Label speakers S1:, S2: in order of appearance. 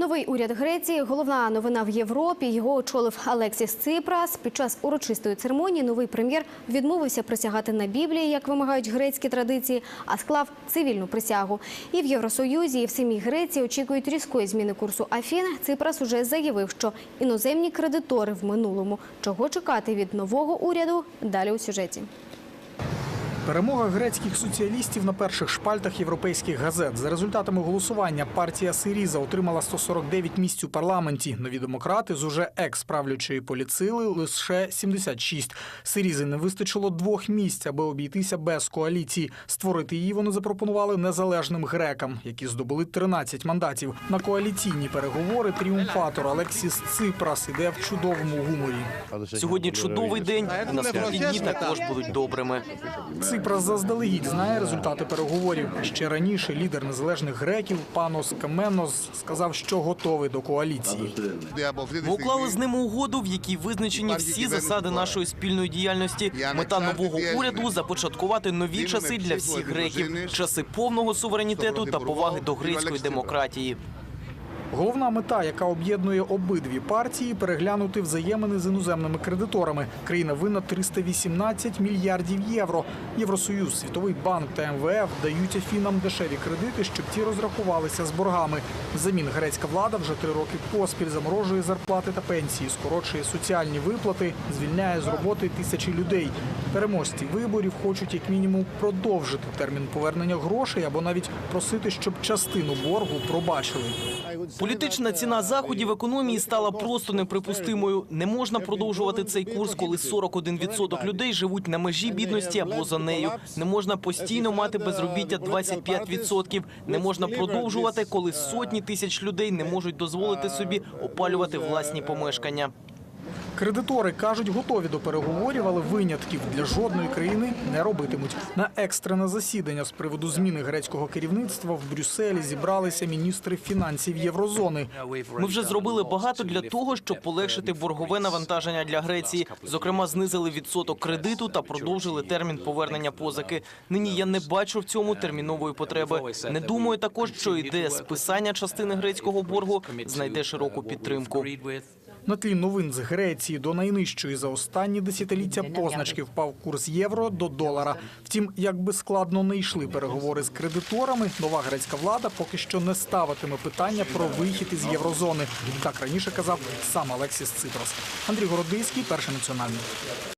S1: Новий уряд Греції, головна новина в Європі. Його очолив Алексіс Ципрас. Під час урочистої церемонії новий прем'єр відмовився присягати на Біблії, як вимагають грецькі традиції, а склав цивільну присягу. І в Євросоюзі, і в самій Греції очікують різкої зміни курсу Афін. Ципрас уже заявив, що іноземні кредитори в минулому. Чого чекати від нового уряду? Далі у сюжеті.
S2: Перемога грецьких соціалістів на перших шпальтах європейських газет. За результатами голосування партія Сиріза отримала 149 місць у парламенті. Нові демократи з уже екс-правлячої поліцили лише 76. Сирізи не вистачило двох місць, аби обійтися без коаліції. Створити її вони запропонували незалежним грекам, які здобули 13 мандатів. На коаліційні переговори тріумфатор Алексіс Ципрас іде в чудовому гуморі.
S3: Сьогодні чудовий день, наступні дні також будуть добрими.
S2: Ципрас заздалегідь знає результати переговорів. Ще раніше лідер незалежних греків Панос Каменос сказав, що готовий до коаліції.
S3: Ми уклали з ними угоду, в якій визначені всі засади нашої спільної діяльності. Мета нового уряду започаткувати нові часи для всіх греків, часи повного суверенітету та поваги до грецької демократії.
S2: Головна мета, яка об'єднує обидві партії, переглянути взаємини з іноземними кредиторами. Країна винна 318 мільярдів євро. Євросоюз, Світовий банк та МВФ дають Афінам дешеві кредити, щоб ті розрахувалися з боргами. Взамін грецька влада вже три роки поспіль заморожує зарплати та пенсії, скорочує соціальні виплати, звільняє з роботи тисячі людей. Переможці виборів хочуть як мінімум продовжити термін повернення грошей або навіть просити, щоб частину боргу пробачили.
S3: Політична ціна заходів економії стала просто неприпустимою. Не можна продовжувати цей курс, коли 41% людей живуть на межі бідності або за нею. Не можна постійно мати безробіття 25%. Не можна продовжувати, коли сотні тисяч людей не можуть дозволити собі опалювати власні помешкання.
S2: Кредитори кажуть, готові до переговорів, але винятків для жодної країни не робитимуть. На екстрене засідання з приводу зміни грецького керівництва в Брюсселі зібралися міністри фінансів єврозони.
S3: Ми вже зробили багато для того, щоб полегшити боргове навантаження для Греції. Зокрема, знизили відсоток кредиту та продовжили термін повернення позики. Нині я не бачу в цьому термінової потреби. Не думаю також, що ідея списання частини грецького боргу знайде широку підтримку.
S2: На тлі новин з Греції до найнижчої за останні десятиліття позначки впав курс євро до долара. Втім, як би складно не йшли переговори з кредиторами, нова грецька влада поки що не ставитиме питання про вихід із єврозони. Так раніше казав сам Алексіс Ципрос. Андрій Городиський, перший національний.